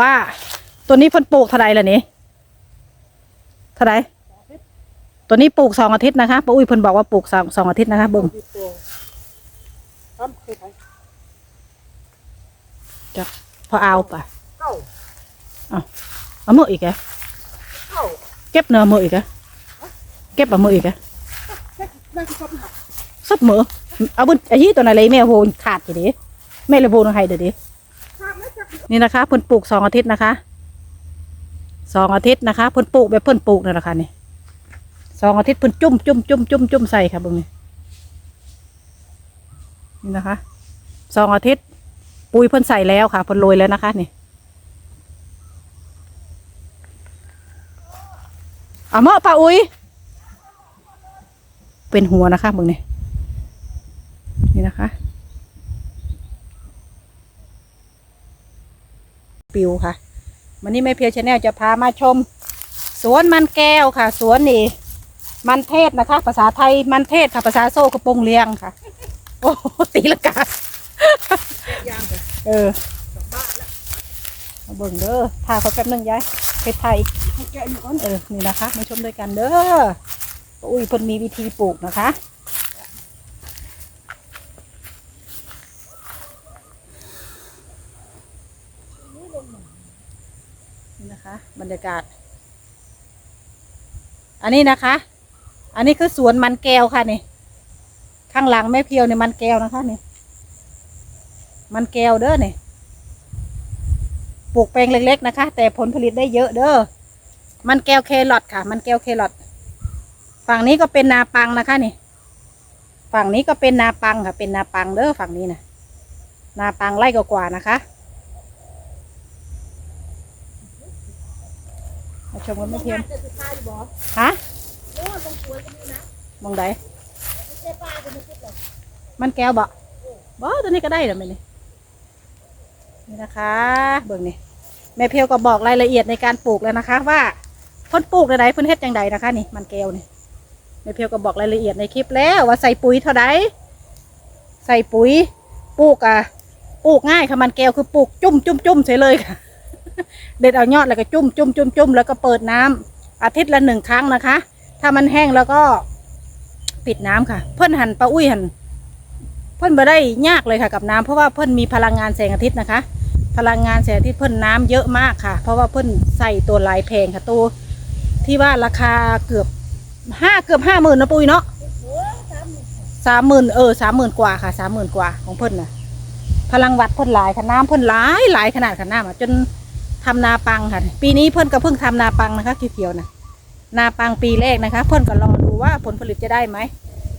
ว่า ตัวนี้เพิ่นปลูกเท่าไรล่ะนี่เท่าไรตัวนี้ปลูกสองอาทิตย์นะคะป้าอุ้ยเพิ่นบอกว่าปลูกสองสองอาทิตย์นะคะเบิ่งจะพอเอาปะเก้าเอามืออีกแกเก้าเก็บเนื้อมืออีกแกเก็บเอามืออีกแกแค่ได้ที่ชอบหักสับมือเอาบุญไอ้ที่ตัวไหนเลยแม่โหนขาดอยู่ดิแม่เลยโหนให้เดี๋ยวดิ นี่นะคะเพิ่นปลูกสองอาทิตย์นะคะสองอาทิตย์นะคะเพิ่นปลูกแบบเพิ่นปลูกนั่นแหละค่ะนี่สองอาทิตย์เพิ่นจุ่มจุ่มจุ่มจุ่มจุ่มใส่ค่ะบิ่งนี่นี่นะคะสองอาทิตย์ ปุ๋ยเพิ่นใส่แล้วค่ะเพิ่นโรยแล้วนะคะนี่เอาเมื่อป้าอุ้ยเป็นหัวนะคะเบิ่งนี่นี่นะคะ ปิวค่ะ วันนี้แม่เพียวชาแนลจะพามาชม สวนมันแก้วค่ะ สวนนี่มันเทศนะคะ ภาษาไทยมันเทศค่ะภาษาโซ่กระโปรงเลียงค่ะ โอ้โหตีละกายางเลยเออกลับบ้านแล้วมาเบิ่งเด้อถ่ายเขาแป๊บนึงยายเพชรไทยให้แกะอยู่ก่อนเออนี่นะคะมาชมด้วยกันเด้ออุ้ยเพิ่นมีวิธีปลูกนะคะ นี่นะคะ บ รรยากาศ อันนี้นะคะ อันนี้คือสวนมันแก้วค่ะนี่ ข้างหลังแม่เพียวเนี่ยมันแก้วนะคะนี่ มันแก้วเด้อนี่ ปลูกแปลงเล็กๆนะคะ แต่ผลผลิตได้เยอะเด้อ มันแก้วเครอทค่ะ มันแก้วเครอท ฝั่งนี้ก็เป็นนาปังนะคะนี่ ฝั่งนี้ก็เป็นนาปังค่ะ เป็นนาปังเด้อฝั่งนี้นะนาปังไร่กว่าๆนะคะมา ชมกันไม่เพียงจะสุดท้ายบอกฮะโอ้ตรงสวยก็มีนะมองใดไม่ใช่ป้าจะไม่คิดหรอกมันแก้วบ่บ่ตัวนี้ก็ได้เหรอไม่นี่นี่นะคะเบิ่งนี่แม่เพียวก็บอกรายละเอียดในการปลูกแล้วนะคะ ว่าเพ่นปลูกใดๆเพ่นเฮ็ดจังใดนะคะนี่มันแก้วนี่แม่เพียวก็บอกรายละเอียดในคลิปแล้ว ว่าใส่ปุ๋ยเท่าใดใส่ปุ๋ยปลูกอะปลูกง่ายค่ะมันแก้วคือปลูกจุ่มจุ่มจุ่มเฉยเลยค่ะ เด็ดเอายอดแล้วก็จุ่มจุ่มจุ่มจุ่มแล้วก็เปิดน้ำอาทิตย์ละหนึ่งครั้งนะคะ ถ้ามันแห้งแล้วก็ปิดน้ำค่ะ เพิ่นหันปลาอุ้ยหันเพิ่นบ่ได้ยากเลยค่ะกับน้ำเพราะว่าเพิ่นมีพลังงานแสงอาทิตย์นะคะ พลังงานแสงอาทิตย์เพิ่นน้ำเยอะมากค่ะ เพราะว่าเพิ่นใส่ตัวลายแพงค่ะตัวที่ว่าราคาเกือบห้าเกือบห้าหมื่นนะปุ้ยเนาะสามหมื่นเออสามหมื่นกว่าค่ะสามหมื่นกว่าของเพิ่นน่ะพลังวัดเพิ่นหลายค่ะน้ำเพิ่นหลายหลายขนาดค่ะน้ำอะจน ทำนาปังค่ะ ปีนี้เพิ่อนก็เพิ่งทำนาปังนะคะเขียวๆนะนาปังปีแรกนะคะ เพิ่อนก็รอดูว่าผลผลิตจะได้ไหม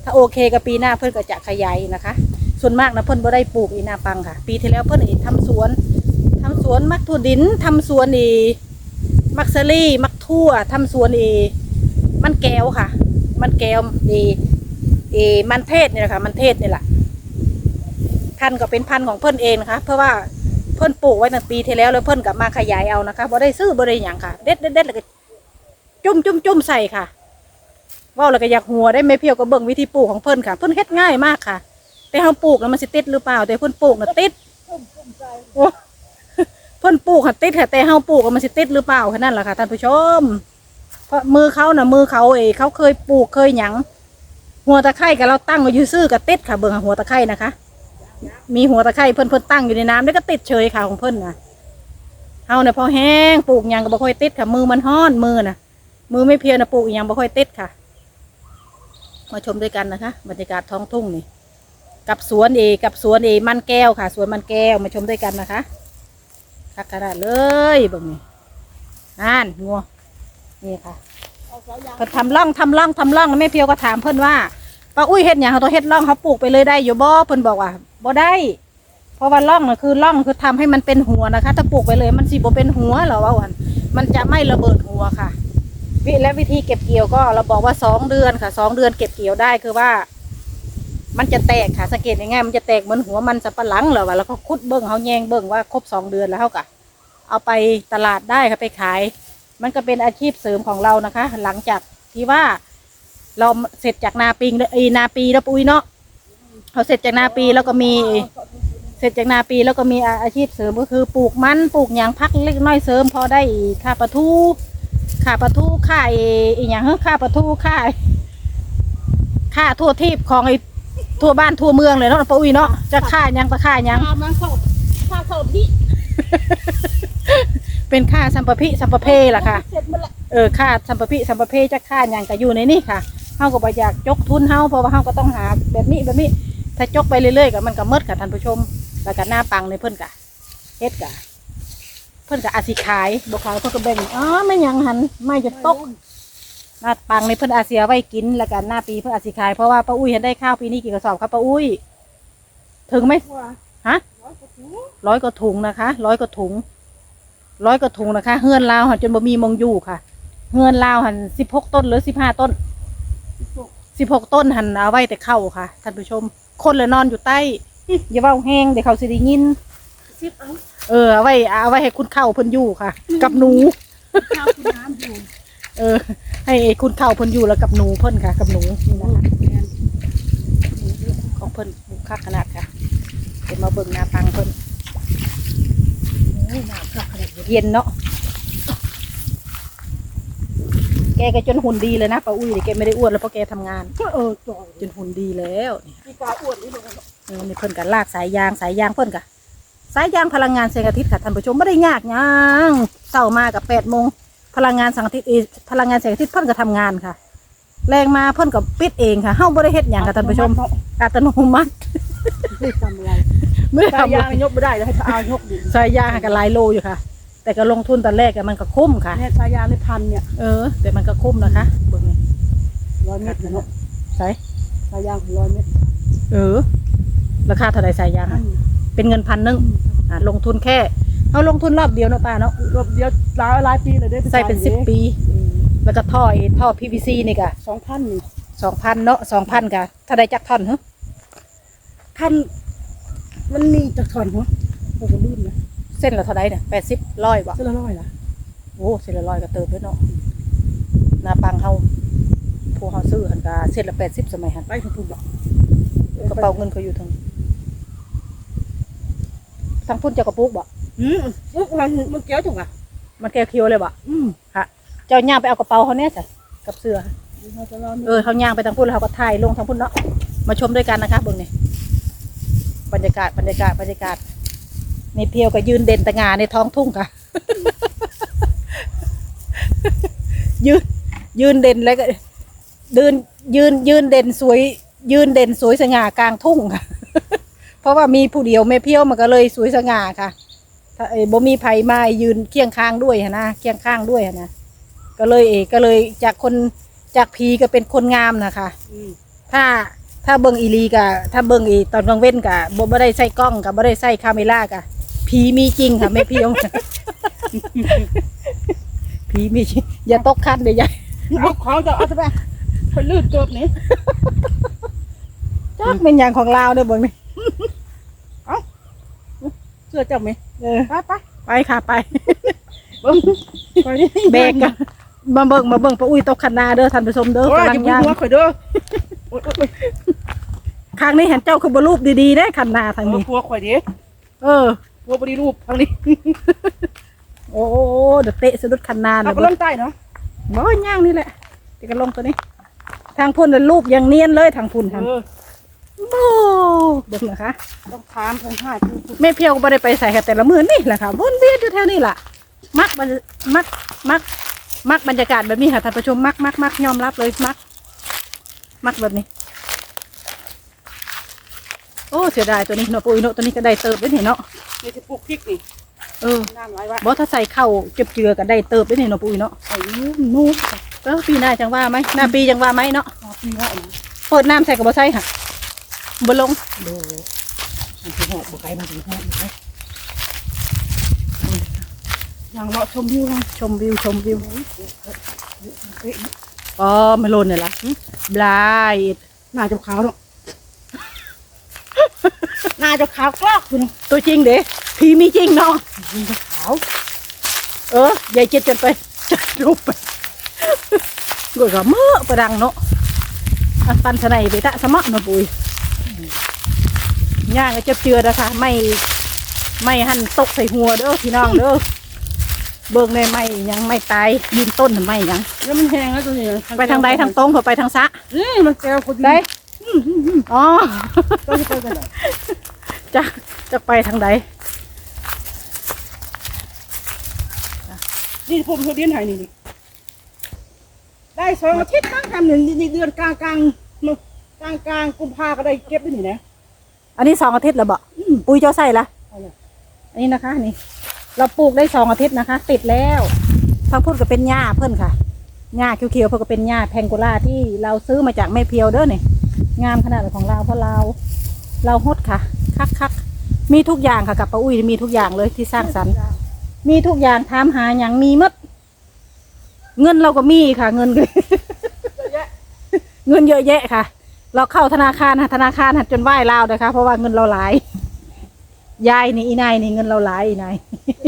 ถ้าโอเคกับปีหน้าเพิ่อนก็จะขยายนะคะ ส่วนมากนะเพิ่อนบ่ได้ปลูกอีนาปังค่ะ ปีที่แล้วเพิ่อนอีทำสวนทำสวนมักถั่วดินทำสวนอีมักเซอรี่มักทั่วทำสวนอีมันแก้วค่ะ มันแก้วอีอีมันเทศนี่แหละค่ะมันเทศนี่แหละพันก็เป็นพันของเพิ่อนเองนะคะ เพราะว่า เพิ่นปลูกไว้ตั้งปีที่แล้วแล้วเพิ่นก็มาขยายเอานะคะบ่ได้ซื้อบ่ได้หยังค่ะ เด็ดเด็ดเด็ดแล้วก็จุ่มจุ่มจุ่มใส่ค่ะว่าแล้วก็อยากหัวได้ไม่เพียวก็เบิ่งวิธีปลูกของเพิ่นค่ะ เพิ่นเฮ็ดง่ายมากค่ะ แต่เฮาปลูกแล้วมันสิติดหรือเปล่า แต่เพิ่นปลูกน่ะติดโอ้เพิ่นปลูกค่ะติดค่ะแต่เฮาปลูกแล้วมันสิติดหรือเปล่าแค่นั้นแหละค่ะท่านผู้ชม เพราะมือเขาน่ะมือเขาเองเขาเคยปลูกเคยหยังหัวตะไคร้กับเราตั้งไว้อยู่ซื่อกับติดค่ะ เบิ่งหัวตะไคร้นะคะ มีหัวตะไคร้เพิ่นเพิ่นตั้งอยู่ในน้ำแล้วก็ติดเฉยค่ะของเพิ่นนะเฮาเนี่ยพอแห้งปลูกหยังก็บ่ค่อยติดค่ะ มือมันฮ้อนมือน่ะมือไม่เพียรนะปลูกหยังบ่ค่อยติดค่ะมาชมด้วยกันนะคะบรรยากาศท้องทุ่งนี่กับสวนเอกับสวนเอมันแก้วค่ะ สวนมันแก้วมาชมด้วยกันนะคะคักกระดาเลยเบิ่งนี่อ่านงัวนี่ค่ะเอาสายยางเพิ่นทำร่องทำร่องทำร่องแล้วแม่เพียวก็ถามเพิ่นว่าป้าอุ้ยเฮ็ดหยังเขาต้องเฮ็ดร่องเขาปลูกไปเลยได้อยู่บ่เพิ่นบอกว่า บ่ได้ เพราะว่าร่องน่ะคือร่องคือทำให้มันเป็นหัวนะคะ ถ้าปลูกไปเลย มันสิบ่เป็นหัวเหรอว่าวันมันจะไม่ระเบิดหัวค่ะ วิและวิธีเก็บเกี่ยวก็เราบอกว่าสองเดือนค่ะสองเดือนเก็บเกี่ยวได้คือว่า มันจะแตกค่ะสังเกตง่ายๆมันจะแตกเหมือนหัวมันสับปะหลังเหรอวะแล้วก็คุดเบิ้งเขาแยงเบิ้งว่าครบสองเดือนแล้วเขากะเอาไปตลาดได้ค่ะไปขาย มันก็เป็นอาชีพเสริมของเรานะคะ หลังจากที่ว่าเราเสร็จจากนาปีเอนาปีแล้วปุ้ยเนาะ เราเสร็จจากนาปีแล้วก็มี เสร็จจากนาปีแล้วก็มีอาอาชีพเสริมก็คือปลูกมันปลูกหยางพักเล็กน้อยเสริม พอได้ค่าปลาทูค่าปลาทูค่าไอ้อีหยังเฮ้อค่าปลาทูค่าไอ้ค่าทั่วทีบของไอ้ทั่วบ้านทั่วเมืองเลยเนาะป้าอุ้ยเนาะจะค่าหยังไปค่าหยังข้าวมันเข้าข้าวเข้าพี่เป็นค่าสัมปพิสัมปเพล่ะค่ะเสร็จหมดละเออค่าสัมปพิสัมปเพจะค่าหยังก็อยู่ในนี่ค่ะเฮาก็บ่อยากจกทุนเฮาเพราะว่าเฮาก็ต้องหาแบบนี้แบบนี้ ถ้าจกไปเรื่อยๆก็มันก็หมดค่ะท่านผู้ชม แล้วก็หน้าปังในเพิ่นกะเฮ็ดกะ เพิ่นก็อาจสิขายบ่ขายเพิ่นก็แบ่งอ๋อไม่ยังหันไม่จะตกหน้าปังในเพิ่นอาจสิเอาไว้กิน แล้วก็หน้าปีเพิ่นอาจสิขายเพราะว่าป้าอุ้ยเห็นได้ข้าวปีนี้กี่กระสอบครับป้าอุ้ย ถึงไหมว่าฮะร้อยกว่าถุงร้อยกว่าถุงนะคะร้อยกว่าถุงร้อยกว่าถุงนะคะเฮือนลาวหันจนบ่มีมองอยู่ค่ะเฮือนลาวหันสิบหกต้นหรือสิบห้าต้นสิบหกต้นหันเอาไว้แต่เข้าค่ะท่านผู้ชม คนเลยนอนอยู่ใต้อย่าเว้าแห้งเดี๋ยวเขาสิได้ยิน ซิบเอาเออเอาไว้เอาไว้ให้คุณเข้าเพิ่นอยู่ค่ะ กับหนู ข้าวคุณน้ำอยู่เออ ให้คุณเข้าเพิ่นอยู่แล้วกับหนูเพิ่นค่ะ กับหนูนี่นะคะของเพิ่นหนูคักขนาดค่ะเดี๋ยวมาเบิ่งหน้าปังเพิ่นโอ้ยหน้าคักขนาดเย็นเนาะ แกก็จนหุ่นดีเลยนะป้าอุ้ยแกไม่ได้อ้วนแล้วเพราะแกทำงาน เออจ่อยจนหุ่นดีแล้วนี่พี่ กาอ้วนนี่ลงเออนี่เพิ่นกันลากสายยางสายยางเพิ่นกะสายยางพลังงานแสงอาทิตย์ค่ะท่านผู้ชมไม่ได้ยากหยังเช้ามากับแปดโมงพลังงานแสงอาทิตย์เอพลังงานแสงอาทิตย์เพิ่นก็ทำงานค่ะ แรงมาเพิ่นก็ปิดเองค่ะเฮาบ่ได้เฮ็ดหยังค่ะท่านผู้ชมอัตโนมัติไม่ทำอะไรไม่ได้สายทำยางยกไม่ได้เลยให้เอายกดิสายยางก็หลายโลอยู่ค่ะ แต่ก็ลงทุนตอนแรกอะมันก็คุ้มค่ะเนี่ยสายยางในพันเนี่ยเออแต่มันก็คุ้มนะคะเบิ่งนี่ร้อยเมตรเนาะใส่สายยางร้อยเมตร เออ ราคาเท่าใดสายยางพัอะนเป็นเงินพันหนึงอะลงทุนแค่เฮาลงทุนรอบเดียวเนาะป้าเนาะรอบเดียวหลายหลายปีเลยได้ใส่เป็นสิบปี แล้วก็ท่อไอ้ท่อ PVC นี่ก็สองพันนี่สองพันเนาะสองพันกะถ้าได้จักท่อนเหรอพันมันมีจักถอนหัวโอ้โหลื่นนะเส้นละเท่าไดเนี่ยแปดสิบร้อยบ่เส้นละร้อยละโอ้เส้นละร้อยก็เติมด้วยเนาะหนาปังเฮาพวกเฮาซื้อหันกะเส้นละแปดสิบสมัยหันไปถึงพุ่นบอก กระเป๋าเงินเขาอยู่ทางทางพุ่นเจ้ากระปุกบ่อืมอุ๊ยมันมันเกี้ยวจังอะมันแก้วเคียวเลยบ่อืมฮะเจ้าย่างไปเอากระเป๋าเขาแน่จ้ะกับเสื้อ เราจะรอเออเขาย่างไปทางพุ่นแล้วเขาก็ถ่ายลงทางพุ่นเนาะ มาชมด้วยกันนะคะเบิ่งนี่บรรยากาศบรรยากาศบรรยากาศในเพียวก็ยืนเด่นตะงาในท้องทุ่งค่ะ ยืนยืนเด่นแล้วก็เดินยืนยืนเด่นสวย ยืนเด่นสวยสง่ากลางทุ่งค่ะ เพราะว่ามีผู้เดียวแม่เพียวมันก็เลยสวยสง่าค่ะถ้าเอ้ยบ่มีไผมายืนเคียงข้างด้วยหั้นนะเคียงข้างด้วยหั้นนะก็เลยเอก็เลยจากคนจากผีก็เป็นคนงามนะคะ อืมถ้าถ้าเบิ่งอีหลีกะถ้าเบิ่งอีตอนกลางเว้นกะบ่บ่ได้ใส่กล้องกะบ่ได้ใส่คาเมล่ากะผีมีจริงค่ะแม่เพียวผีมีจริงอย่าตกคันเด้อยายเอาของจะเอาไปคนลื่นเกิบนี่ จักเป็นอย่างของลาวเด้อเบิ่งนี่เสื้อเจ้าไหมเออ ไปไปไปค่ะไป เบิ้งคอยนี่เบรกกันมาเบิ่งมาเบิ่งป้าอุ้ยตกคันนาเด้อท่านผู้ชมเด้อโอ้ยกำลัองย่าไปย่างหัวข่อยเด้อโอ้ยโอ้ยโอ้ยข้างนี้เห็นเจ้าคือบ่รูปดีๆได้คันนาทางนี้ หัวข่อยดิเออ หัวบริรูปทางนี้โอ้โหเดี๋ยวเตะสะดุดคันนาเอาเด้อไปเบิ่ลงงใต้เนาะบ่ย่างนี่แหละเดี๋ยวกันลงตัวนี้ ทางพุ่นน่ะรูปยังเนียนเลยทางพุ่นทางเออ โอ้เบิ่งนะคะต้องถามทางห้าคือคือแม่เพียวก็บ่ได้ไปใส่ค่ะแต่ละมื้อนี่แหละค่ะวนเวียนอยู่แถวนี้ล่ะ มักบรรมักมัก มักบรรยากาศแบบนี้ค่ะท่านผู้ชมมักมักมักยอมรับเลยมัก มักแบบนี้ โอ้เสียดายตัวนี้เนาะปุ้ยเนาะตัวนี้ก็ได้เติบด้วยนี่เนาะนี่จะปลูกพริกนี่เออน้ำไหลวะบ่ถ้าใส่ข้าวเจ็บเจือก็ได้เติบด้วยนี่เนาะปุ้ยเนาะใส่นุ่มนุ่มเออปีหน้าจังว่าไหมหน้าปีจังว่าไหมเนาะเอาปีละนะเปิดน้ำใส่กับบ่ใส่ค่ะ บ่ลงดูมันจะหอบบุกไก่มันจะหอบบุกไก่อย่างเลาะชมวิวนะชมวิวชมวิวอ๋อไม่ลนเนี่ยล่ะหึบลายหน้าจะขาวเนาะหน้าจะขาวกลอกคุณตัวจริงเด้ผีมีจริงเนาะขาวเออยายเจ็ดจนไปจัดรูปไปกวยกับเมื่อประดังเนาะอันปันสนัยไปตะสมะเนาะปุย ย่างก็เจ็บเจือนะคะไม่ไม่หั่นตกใส่หัวเด้อพี่น้องเด้อเบิ่งในไม่ยังไม่ตายยืนต้นทำไมยังแล้วมันแห้งแล้วตัวนี้ไปทางใดทางตรงพอไปทางซะนี่มันแก้วคนได้อ๋อก็จะไปกันไหนจะจะไปทางใดนี่ผมเขาเรียนไหนนี่นี่ได้สองอาทิตย์มั้งทำหนึ่งนี่เดือนกลางกลางกลางกลางกุมภาก็ได้เก็บได้นี่นะ อันนี้สองอาทิตย์แล้วบ่อืมปุ๋ยเจ้าใส่ละเอาเลยอันนี้นะคะนี่ เราปลูกได้สองอาทิตย์นะคะ ติดแล้วทางพูดก็เป็นหญ้าเพิ่นค่ะหญ้าเขียวๆเพิ่นก็เป็นหญ้าแพงโกล่าที่เราซื้อมาจากแม่เพียวเด้อนี่งามขนาดของเราเพราะเรา เราฮดค่ะ คักคักๆมีทุกอย่างค่ะกับป้าอุ้ยมีทุกอย่างเลยที่สร้างสรรค์ มีทุกอย่างถามหาอย่างมีหมัดเงินเราก็มีค่ะ เงินก็เงินเยอะแยะค่ะ เราเข้าธนาคารค่ะธนาคารหัดจนไหว้ลาวนะคะเพราะว่าเงินเราหลายยายนี่อีนายนี่เงินเราหลายอีนาย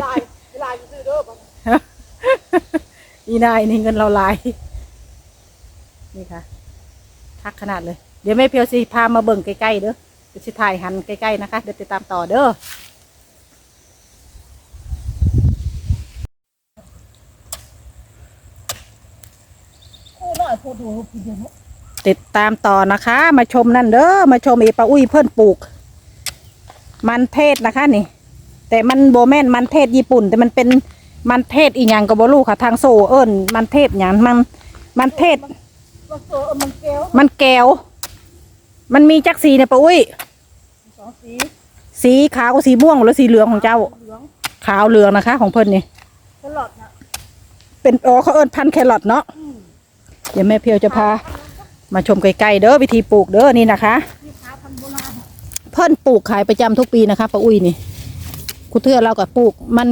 ลายลายซื้อเด้อบังอีนายนี่เงินเราหลายนี่ค่ะทักขนาดเลย เดี๋ยวแม่เพียวสิพามาเบิ่งใกล้ๆเด้อเดี๋ยวสิถ่ายหันใกล้ๆนะคะเดี๋ยวติดตามต่อเด้อโอ้น้อยโพดดูพี่เดียวเนาะ ติดตามต่อนะคะ มาชมนั่นเด้อมาชมเอปาอุ้ยเพื่อนปลูก มันเทศนะคะนี่ แต่มันโบแมนมันเทศญี่ปุ่น แต่มันเป็นมันเทศอีหยังกับบลูค่ะ ทางโซเอิญมันเทศหยังมันมันเทศมันโซเออมันแก้วมันแก้วมันมีจักสีเนี่ยปาอุ้ยสองสีสีขาวกับสีม่วงหรือสีเหลืองของเจ้า เหลืองขาวเหลืองนะคะ ของเพิ่นนี่ตลอดนะเป็นอ๋อเขาเอิญพันธุ์แครอทเนาะอืมเดี๋ยวแม่เพียวจะพา มาชมใกล้ๆเด้อวิธีปลูกเด้อนี่นะคะ เพิ่นปลูกขายประจำทุกปีนะคะป้าอุ้ยนี่คุเทือเราก็ปลูก มัน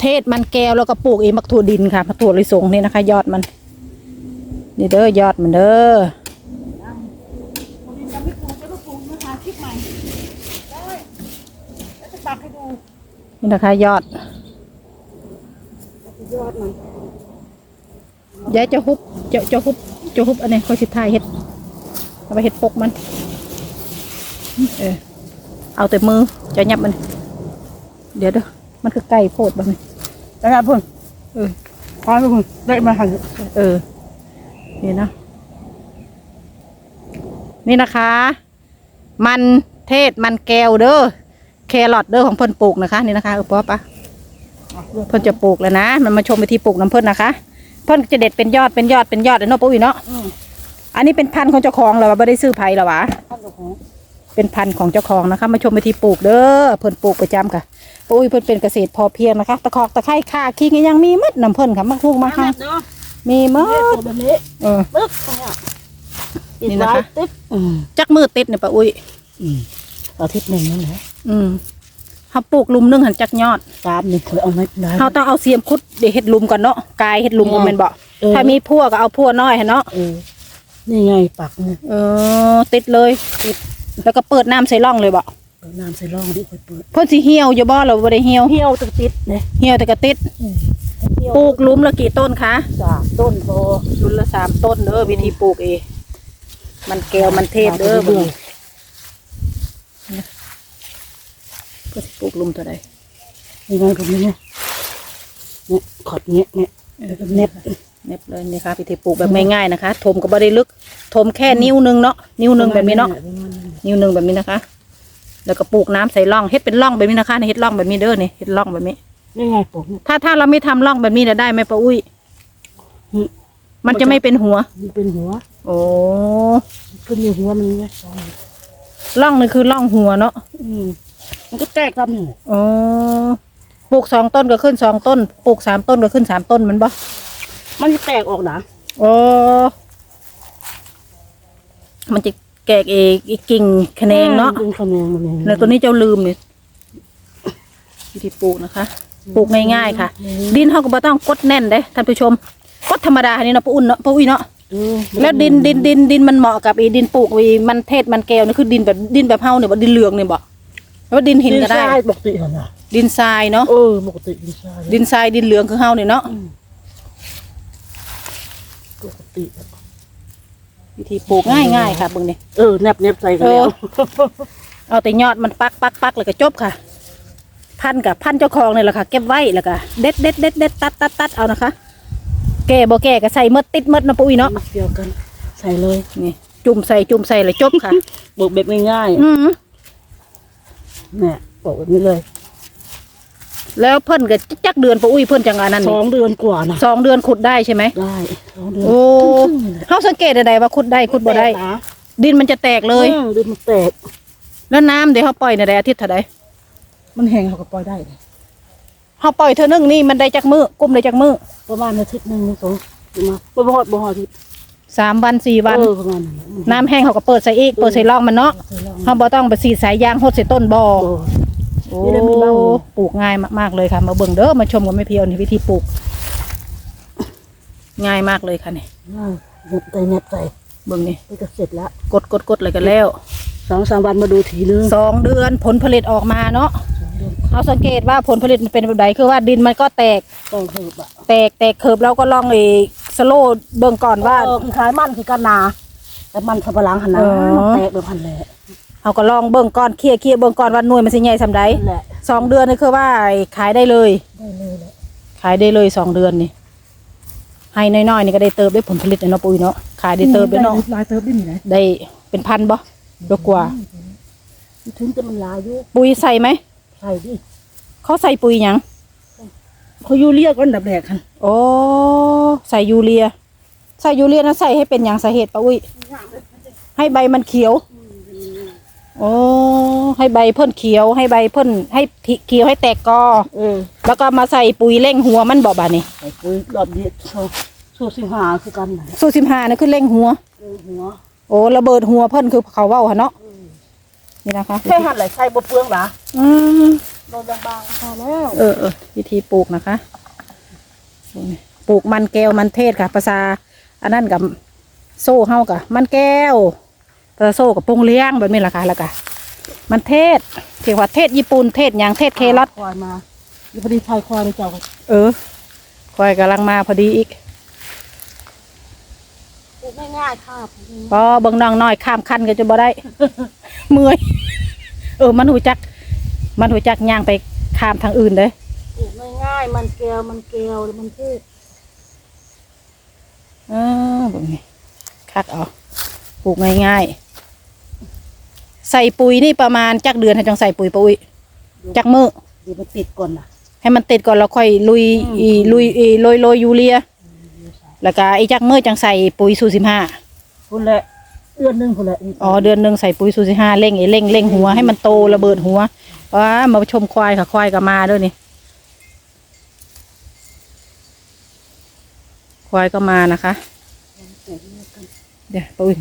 เทศมันแก้วแล้วก็ปลูกเองมักถั่วดินค่ะมักถั่วลิสงนี่นะคะ ยอดมัน นี่เด้อยอดมันเด้อนี่นะคะคิดใหม่ได้แล้วจะปักให้ดูนี่นะคะยอดยอดมันยายจะฮุบจะจะฮุบ จะฮุบอันนี้เขาสิทายเฮ็ดเอาไปเฮ็ดปกมัน เออ เอาแต่มือจะยับมัน เดี๋ยวเด้อมันคือไก่โพดบ้างนี่ได้ครับเพิ่นเออพาไปเพิ่นได้มาหันเออ นี่นะ นี่นะคะ มันเทศมันแก้วเด้อแครอทเด้อของเพิ่นปลูกนะคะ นี่นะคะเออป๊อปะเพิ่นจะปลูกแล้วนะ มันมาชมไปที่ปลูกน้ำเพิ่นนะคะ เพิ่นจะเด็ดเป็นยอดเป็นยอดเป็นยอดเลยเนาะปุ้ยเนาะอืมอันนี้เป็นพันธุ์ของเจ้าของเหรอวะไม่ได้ซื้อไผ่หรอวะพันธุ์ของเป็นพันธุ์ของเจ้าของนะคะ มาชมไปที่ปลูกเด้อเพิ่นปลูกประจำค่ะปุ้ยเพิ่นเป็นเกษตรพอเพียงนะคะ ตะคอกตะไคร้ข่าขี้ก็ยังมีหมัดน้ำเพิ่นค่ะมาฮูกมาข้างเนาะมีหมันี่ดตัวแบบนี้เออ ปึ๊กตรงเนี้ยนี่นะคะ ติดอืมจักมือติดเนี่ยป้าอุ้ยอืมอาทิตย์หนึ่งนั่นแหละอืม เขาปลูกหลุมหนึงหันจักยอดสามนี่เคยเอาไม่ได้ เขาต้องเอาเสียมคุดเดี๋ยวเฮ็ดหลุมก่อนเนาะกายเฮ็ดหลุมก่อนแม่นบ่เออ ถ้ามีพั่วก็เอาพั่วน้อยหั่นเนาะเออนี่ไงปักนี่เออติดเลยติดแล้วก็เปิดน้ำใส่ร่องเลยบ่เปิดน้ำใส่ร่องดิค่อยเปิดเพิ่นสิเหี่ยวอยู่บ่หรือบ่ได้เหี่ยวเหี่ยวตึกติดเนี่ยเหี่ยวแต่ก็ติดเหี่ยวปลูกหลุมละกี่ต้นคะ สามต้นพอหลุมละสามต้นเด้อวิธีปลูกเองมันแก้วมันเทศเด้อเบิ่ง เพิ่นสิปลูกหลุมเท่าใดยังไงแบบนี้เนี่ยเนี่ยขอดเนี้ยเนี่ยแล้วก็เน็บเน็บเลยนี่ค่ะวิธีปลูกแบบง่ายๆนะคะ ถมก็บ่ได้ลึก ถมแค่นิ้วหนึงเนาะนิ้วหนึงแบบนี้เนาะนิ้วหนึ่งแบบนี้นะคะ แล้วก็ปลูกน้ำใส่ร่องเฮ็ดเป็นร่องแบบนี้นะคะนี่เฮ็ดร่องแบบนี้เด้อนี่เฮ็ดร่องแบบนี้นี่ไงผมเนี่ยถ้าถ้าเราไม่ทำร่องแบบนี้จะได้ไหมป้าอุ้ยอืมมันจะไม่เป็นหัวมันเป็นหัว โอ้ขึ้นมีหัวมันไงร่องนี่คือร่องหัวเนาะอืม มันก็แตกลำหนึ่งอ๋อปลูกสองต้นก็ขึ้นสองต้น ปลูกสามต้นก็ขึ้นสามต้นแมันบ่มันจะแตกออกนะโอ้มันจะแกกเองอีกกิ่งแขนงเนาะดึงคะแนนมันเองแล้วตัวนี้เจ้าลืมเนี่ยวิธีปลูกนะคะ ปลูกง่ายๆค่ะ ดินเขาก็บ่ต้องกดแน่นเด้ท่านผู้ชมกดธรรมดาอันนี้เนาะป้าอุ่นเนาะป้าอุ้ยเนาะเออแล้วดินดินดินดินมันเหมาะกับไอ้ดินปลูกไอ้มันเทศมันแก้วนี่คือดินแบบดินแบบเฮาเนี่ยบ่ดินเหลืองเนี่ยบ่ แล้วดินหินก็ได้ ทรายปกติเหรอนะดินทรายเนาะ เออปกติดินทรายดินทรายดินเหลืองคือเฮาเนี่ยเนาะ ปกติ วิธีปลูกง่ายๆค่ะเบิ่งนี่ เออแนบแนบใส่กันเอแล้อวเอาแต่ยอดมันปักปักปักเลยก็จบค่ะ พันกับพันเจ้าของนี่แหละค่ะ เก็บไว้แล้วก็เด็ดเด็ดเด็ดเด็ดตัดตัดตัดเอานะคะ แก่บ่แก่ก็ใส่มดติดมดนะปุ้ยเนาะมักเดียวกัน ใส่เลยนี่จุ่มใส่จุ่มใส่เลยจบค่ะบอกแบบง่ายอืมๆ เนี่ยบอกแบบนี้เลย แล้วเพิ่นก็จักเดือนปุ้ยเพิ่นจังอันนั้นสนี่องเดือนกว่านะสองเดือนขุดได้ใช่ไหมได้สองเดือนโอ้ครึ่งๆนี่แหละเฮาสังเกตได้ว่าขุดได้ขุดบ่ได้ แตกนะดินมันจะแตกเลย ออดินมันแตก แล้วน้ำเดี๋ยวเฮาปล่อยในใดอาทิตย์เท่าใดมันแห้งเขาก็ปล่อยได้เลยเฮาปล่อยเท่านึงนี่มันได้จักมือกุมได้จักมือประมาณอาทิตย์หนึ่งหรือสองมาบ่บ่ฮอดบ่ฮอดอาทิตย์ สามวันสี่วัน เออประมาณนั้นมันน้ำแห้งเขาก็เปิดใส่อีกเปิดใส่ร่องมันเนาะเคยลองเขาบ่ต้องไปสีดสายยางหดใส่ต้นบ่อโอ้ โอ้นี่ได้มันเล่าปลูกง่ายมากๆเลยค่ะ มาเบิ่งเด้อมาชมกันไม่เพียวนี่วิธีปลูก ง่ายมากเลยค่ะนี่ง่ายเน็บใส่เน็บใส่เบิ่งนี่ไปก็เสร็จแล้วกดกดกดอะไรกันแล้วสองสามวันมาดูทีนึงสองเดือนผลผลิตออกมาเนาะเอาสังเกตว่าผลผลิตมันเป็นแบบใดคือว่าดินมันก็แตกต้องเถิบอะแตกแตกเคิบเราก็ลองไอ้ สโลว์เบิ่งก่อนว่า เออคล้ายมันคือกันนา แต่มันสับปะหลังหันนะอ๋อมันแตกแบบหันแหละเขาก็ลองเบิ่งก่อนเคลียร์เคลียร์เบิ่งก่อนว่าหน่วยมันสิใหญ่สำใดนั่นแหละสองเดือนนี่คือว่าขายได้เลย ได้เลยแหละขายได้เลยสองเดือนนี่ให้น้อยๆนี่ก็ได้เติบได้ผลผลิตเนาะปุ้ยเนาะขายได้เติบได้เนาะลายเติบได้ไหมนะได้เป็นพันบ่ดอกกว่า ถึงจะมันลายอยู่ปุ๋ยใส่ไหม ใส่ดิเขาใส่ปุ๋ยหยัง เขายูเรียก่อนดับแรกคันโอ้ใส่ยูเรีย ใส่ยูเรียนะใส่ให้เป็นอย่างสาเหตุปะอุ้ยให้ใบมันเขียวโอ้ให้ใบเพิ่นเขียว ให้ใบเพิ่นให้เขียวให้แตกกอเออแล้วก็มาใส่ปุ๋ยเร่งหัวมันบ่บาดนี่ใส่ปุ๋ยรอบเดียวโซ่โซ่สิงหาคือกันนั่นแหละสูสิบห้านะคือเร่งหัวเออหัว โอ้ระเบิดหัวเพิ่นคือเขาเว้าหั่นเนาะนี่นะคะแค่หันไหลใส่บ่เปลืองหรออืม โดนบางๆพอแล้วเออเออวิธีปลูกนะคะ ปลูกมันแก้วมันเทศค่ะ ภาษา อันนั้นกับโซ่เฮากับมันแก้วภาษาโซ่กับปงเลี้ยงแบบนี้แหละค่ะแล้วก็มันเทศเกี่ยวกับเทศญี่ปุ่นเทศอย่างเทศเครอทควายมาอยู่พอดีชายควายเลยเจ้าเออคอยกำลังมาพอดีอีกปลูกง่ายๆค่ะพอเบิ่งน้องน้อยข้ามคันก็จะบ่ได้ เมื่อย เออมันหูจัก มันหูจักย่างไปข้ามทางอื่นเด้ปลูกง่ายๆมันแก้วมันแก้วมันเทศเออแบบนี้คักเอาปลูกง่ายๆ ใส่ปุ๋ยนี่ประมาณจักเดือนให้จังใส่ปุ๋ยปุ๋ยจักมือเดี๋ยวมันติดก่อนนะให้มันติดก่อนแล้วค่อยลุยอืมอีลุยอีโรยโรยยูเรีย แล้วก็อีจักมือจังใส่ปุ๋ยสูสิบห้าพุ่นแหละเดือนหนึงพุ่นแหละอ๋อเดือนหนึ่งใส่ปุ๋ยสูสิบห้าเร่งไอ้เร่งเร่งหัวให้มันโตระเบิดหัว ว้ามาชมควายค่ะควายก็มาด้วยนี่ ควายก็มานะคะ เดี๋ยวปุ๋ย